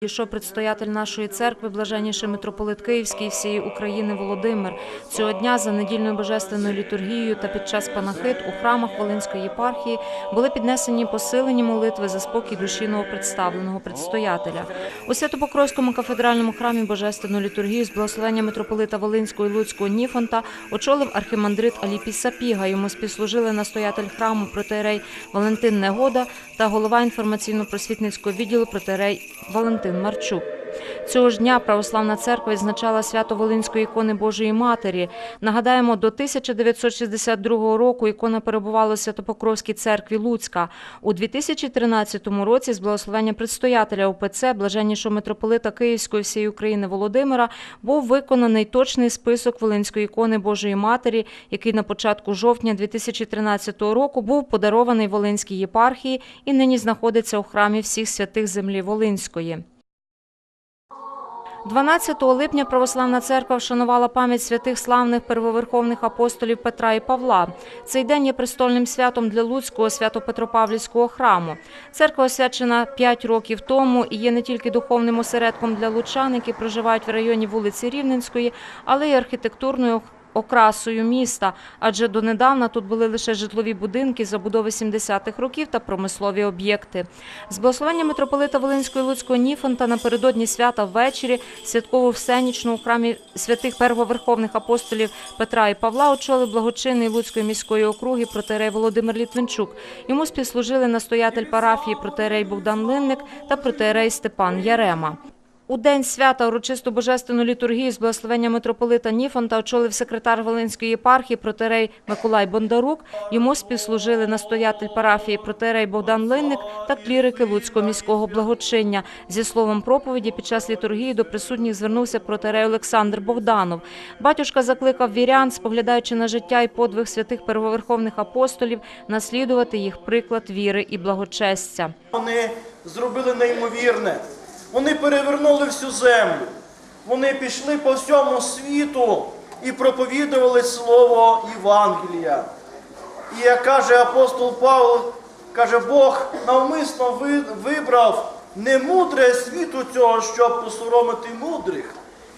Пішов предстоятель нашої церкви, блаженніший митрополит Київський всієї України Володимир. Цього дня за недільною божественною літургією та під час панахид у храмах Волинської єпархії були піднесені посилені молитви за спокій душі новопредставленого предстоятеля. У Святопокровському кафедральному храмі божественну літургію з благословення митрополита Волинського і Луцького Ніфонта очолив архімандрит Аліпій Сапіга. Йому співслужили настоятель храму протеерей Валентин Негода та голова інформаційно-просвітницького відділу протеерей Валентин Марчук. Цього ж дня Православна церква відзначала свято Волинської ікони Божої Матері. Нагадаємо, до 1962 року ікона перебувала у Святопокровській церкві Луцька. У 2013 році з благословення предстоятеля УПЦ, блаженнішого митрополита Київської всієї України Володимира, був виконаний точний список Волинської ікони Божої Матері, який на початку жовтня 2013 року був подарований Волинській єпархії і нині знаходиться у храмі всіх святих землі Волинської. 12 липня Православна церква вшанувала пам'ять святих славних первоверховних апостолів Петра і Павла. Цей день є престольним святом для Луцького свято-Петропавлівського храму. Церква освячена 5 років тому і є не тільки духовним осередком для лучан, які проживають в районі вулиці Рівненської, але й архітектурною окрасою міста, адже донедавна тут були лише житлові будинки забудови 70-х років та промислові об'єкти. З благословення митрополита Волинського і Луцького Ніфонта напередодні свята ввечері святкову всенічну у храмі святих первоверховних апостолів Петра і Павла очолив благочинний Луцької міської округи протеерей Володимир Літвинчук. Йому співслужили настоятель парафії протеерей Богдан Линник та протеерей Степан Ярема. У день свята урочисту божественну літургію з благословення митрополита Ніфонта очолив секретар Волинської єпархії протерей Миколай Бондарук. Йому співслужили настоятель парафії протерей Богдан Линник та клірики Луцького міського благочиння. Зі словом проповіді під час літургії до присутніх звернувся протерей Олександр Богданов. Батюшка закликав вірян, споглядаючи на життя і подвиг святих первоверховних апостолів, наслідувати їх приклад віри і благочестя. Вони зробили неймовірне. Вони перевернули всю землю. Вони пішли по всьому світу і проповідували слово Євангелія. І як каже апостол Павло, каже, Бог навмисно вибрав не мудре світу цього, щоб посоромити мудрих,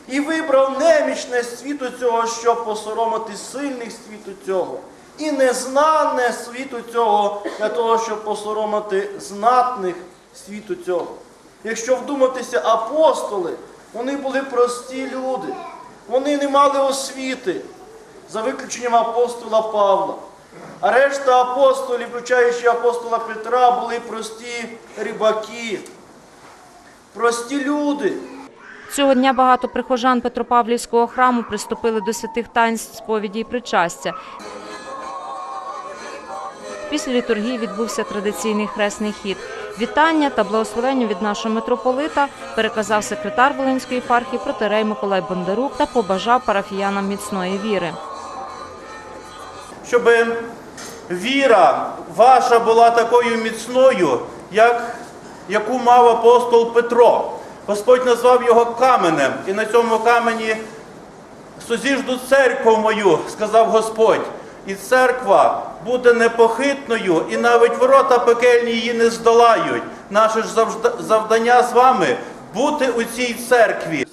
і вибрав немічне світу цього, щоб посоромити сильних світу цього, і незнане світу цього для того, щоб посоромити знатних світу цього. Якщо вдуматися, апостоли, вони були прості люди, вони не мали освіти, за виключенням апостола Павла. А решта апостолів, включаючи апостола Петра, були прості рибаки, прості люди. Цього дня багато прихожан Петропавлівського храму приступили до святих таїнств сповіді і причастя. Після літургії відбувся традиційний хресний хід. Вітання та благословення від нашого митрополита переказав секретар Волинської єпархії протерей Миколай Бондарук та побажав парафіянам міцної віри. щоб віра ваша була такою міцною, як, яку мав апостол Петро. Господь назвав його каменем, і на цьому камені сузіжду церкву мою, сказав Господь. І церква буде непохитною, і навіть ворота пекельні її не здолають. Наше ж завдання з вами бути у цій церкві.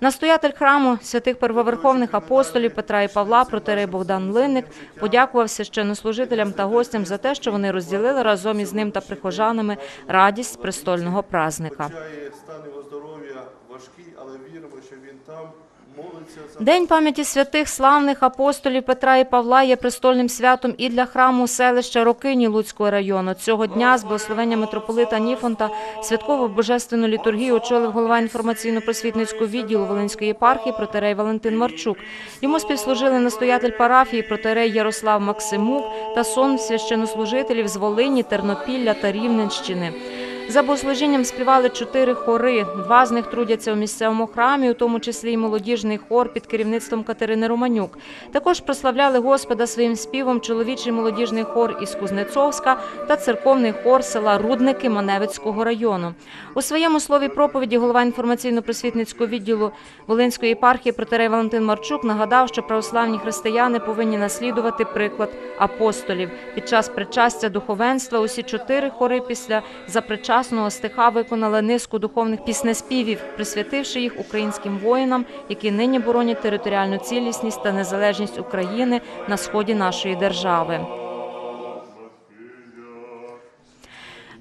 Настоятель храму святих первоверховних апостолів Петра і Павла протерей Богдан Линник подякував священнослужителям та гостям за те, що вони розділили разом із ним та прихожанами радість престольного празника. Важкий, але віримо, що він там молиться за День пам'яті святих славних апостолів Петра і Павла є престольним святом і для храму селища Рокині Луцького району. Цього дня з благословення митрополита Ніфонта святкову божественну літургію очолив голова інформаційно-просвітницького відділу Волинської єпархії протерей Валентин Марчук. Йому співслужили настоятель парафії протерей Ярослав Максимук та сон священнослужителів з Волині, Тернопілля та Рівненщини. За богослужінням співали чотири хори. Два з них трудяться у місцевому храмі, у тому числі й молодіжний хор під керівництвом Катерини Романюк. Також прославляли Господа своїм співом чоловічий молодіжний хор із Кузнецовська та церковний хор села Рудники Маневицького району. У своєму слові проповіді голова інформаційно-просвітницького відділу Волинської єпархії протерей Валентин Марчук нагадав, що православні християни повинні наслідувати приклад апостолів. Під час причастя духовенства усі чотири хори після запричастя сучасного стиха виконали низку духовних піснеспівів, присвятивши їх українським воїнам, які нині боронять територіальну цілісність та незалежність України на сході нашої держави.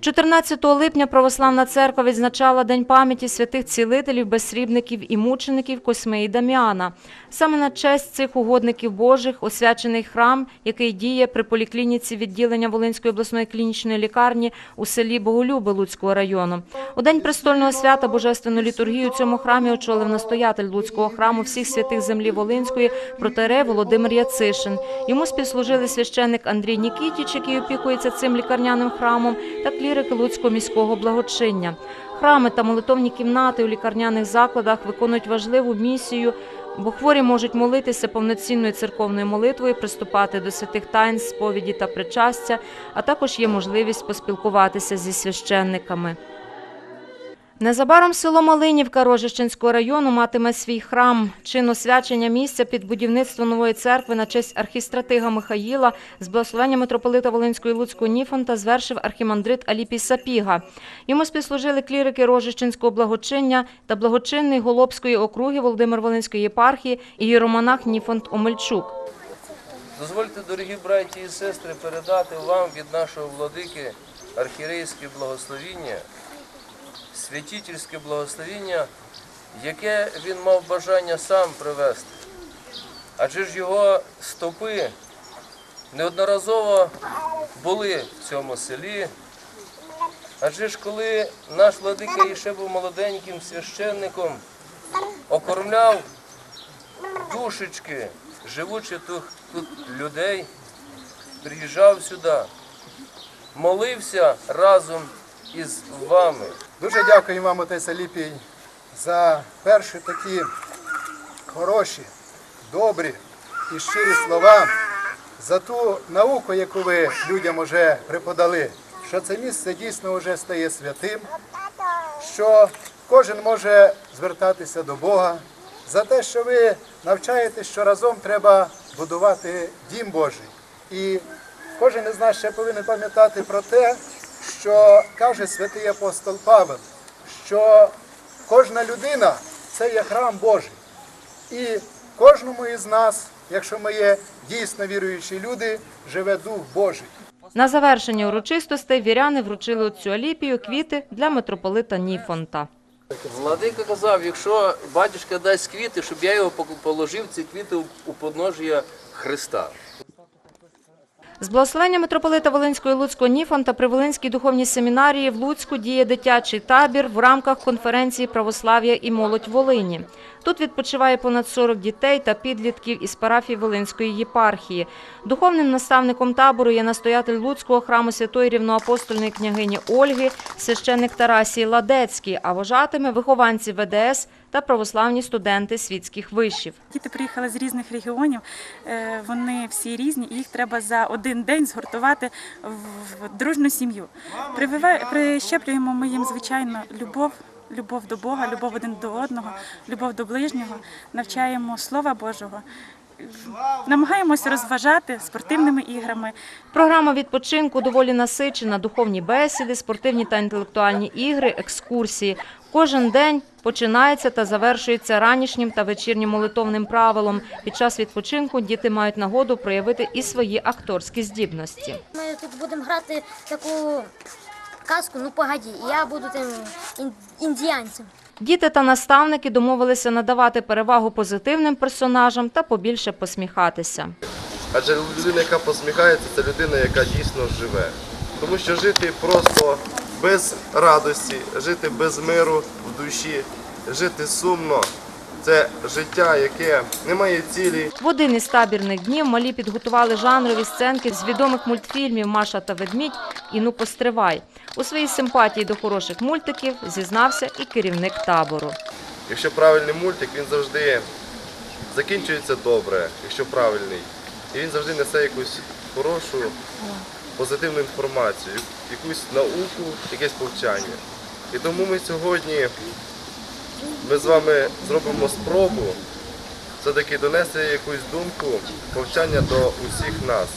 14 липня Православна церква відзначала День пам'яті святих цілителів, безсрібників і мучеників Косми і Даміана. Саме на честь цих угодників Божих освячений храм, який діє при поліклініці відділення Волинської обласної клінічної лікарні у селі Боголюби Луцького району. У день престольного свята Божественну літургію цьому храмі очолив настоятель Луцького храму всіх святих землі Волинської протерей Володимир Яцишин. Йому співслужили священник Андрій Нікітіч, який опікується цим лікарняним храмом, та клірики Луцького міського благочиння. Храми та молитовні кімнати у лікарняних закладах виконують важливу місію, бо хворі можуть молитися повноцінною церковною молитвою, приступати до святих тайн, сповіді та причастя, а також є можливість поспілкуватися зі священниками. Незабаром село Малинівка Рожищенського району матиме свій храм. Чин освячення місця під будівництво нової церкви на честь архістратига Михаїла з благословення митрополита Волинського і Луцького Ніфонта звершив архімандрит Аліпій Сапіга. Йому співслужили клірики Рожищенського благочиння та благочинний Голобської округи Володимир Волинської єпархії і єромонах Ніфонт Омельчук. Дозвольте, дорогі браті і сестри, передати вам від нашого владики архірейське благословіння, святительське благословіння, яке він мав бажання сам привести. Адже ж його стопи неодноразово були в цьому селі. Адже ж коли наш владика іще був молоденьким священником, окормляв душечки живучих тут, тут людей, приїжджав сюди, молився разом із вами. Дуже дякую вам, отець Аліпій, за перші такі хороші, добрі і щирі слова, за ту науку, яку ви людям вже преподали, що це місце дійсно вже стає святим, що кожен може звертатися до Бога, за те, що ви навчаєте, що разом треба будувати дім Божий. І кожен із нас ще повинен пам'ятати про те, що каже святий апостол Павел, що кожна людина це є храм Божий. І кожному із нас, якщо ми є дійсно віруючі люди, живе Дух Божий. На завершення урочистостей віряни вручили отцю Аліпію квіти для митрополита Ніфонта. Владика казав, якщо батюшка дасть квіти, щоб я його положив ці квіти у- у Христа. З благословення митрополита Волинського і Луцького Ніфонта при Волинській духовній семінарії в Луцьку діє дитячий табір в рамках конференції Православ'я і молодь Волині. Тут відпочиває понад 40 дітей та підлітків із парафії Волинської єпархії. Духовним наставником табору є настоятель Луцького храму святої рівноапостольної княгині Ольги, священник Тарасій Ладецький, а вожатиме вихованці ВДС та православні студенти світських вишів. Діти приїхали з різних регіонів, е, вони всі різні, і їх треба за один день згуртувати в дружну сім'ю. Прищеплюємо ми їм, звичайно, любов. Любов до Бога, любов один до одного, любов до ближнього, навчаємо Слова Божого, намагаємося розважати спортивними іграми, Програма відпочинку доволі насичена. Духовні бесіди, спортивні та інтелектуальні ігри, екскурсії. Кожен день починається та завершується ранішнім та вечірнім молитовним правилом. Під час відпочинку діти мають нагоду проявити і свої акторські здібності. Ми тут будемо грати таку казку, ну погоді, я буду тим ін- індіанцем. Діти та наставники домовилися надавати перевагу позитивним персонажам та побільше посміхатися. Адже людина, яка посміхається, це людина, яка дійсно живе. Тому що жити просто без радості, жити без миру в душі, жити сумно це життя, яке не має цілі, В один із табірних днів малі підготували жанрові сценки з відомих мультфільмів Маша та ведмідь і Ну постривай. У своїй симпатії до хороших мультиків зізнався і керівник табору. Якщо правильний мультик, він завжди закінчується добре, якщо правильний. І він завжди несе якусь хорошу, позитивну інформацію, якусь науку, якесь повчання. І тому ми сьогодні ми з вами зробимо спробу все-таки донести якусь думку, повчання до усіх нас.